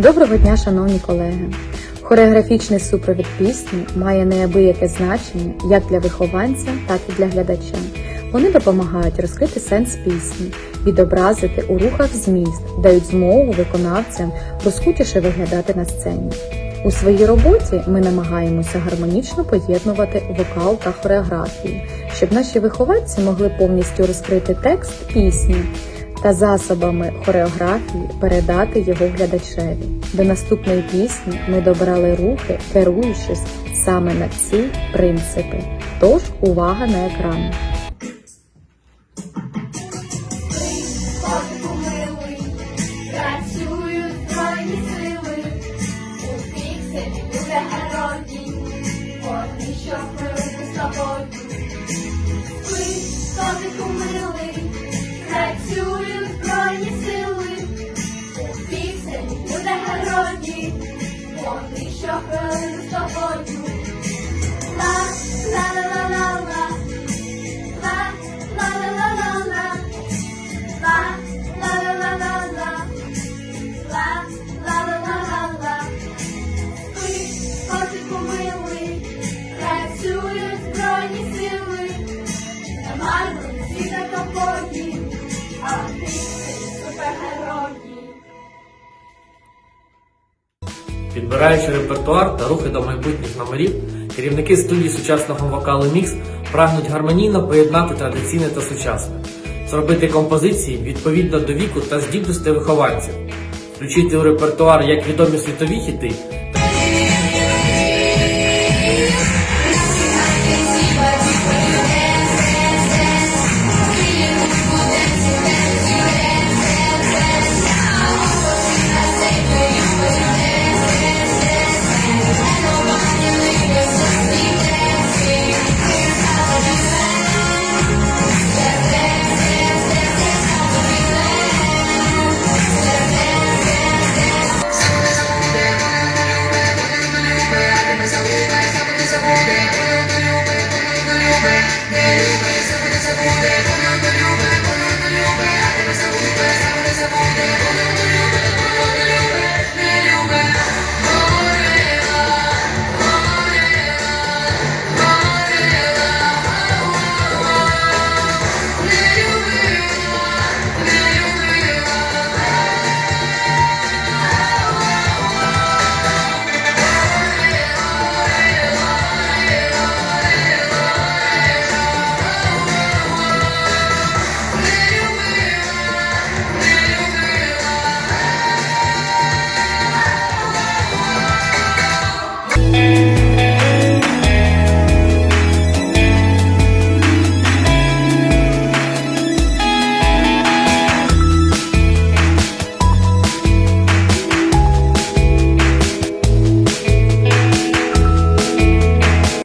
Доброго дня, шановні колеги! Хореографічний супровід пісні має неабияке значення як для вихованця, так і для глядача. Вони допомагають розкрити сенс пісні, відобразити у рухах зміст, дають змогу виконавцям розкутіше виглядати на сцені. У своїй роботі ми намагаємося гармонічно поєднувати вокал та хореографію, щоб наші вихованці могли повністю розкрити текст пісні та засобами хореографії передати його глядачеві. До наступної пісні ми добрали рухи, керуючись саме на ці принципи. Тож увага на екран. Котику милий, працюють збройні сили, у пікселі буде Одні, що хвилини з тобою. Підбираючи репертуар та рухи до майбутніх номерів, керівники студії сучасного вокалу Мікс прагнуть гармонійно поєднати традиційне та сучасне, зробити композиції відповідно до віку та здібностей вихованців, включити у репертуар як відомі світові хіти,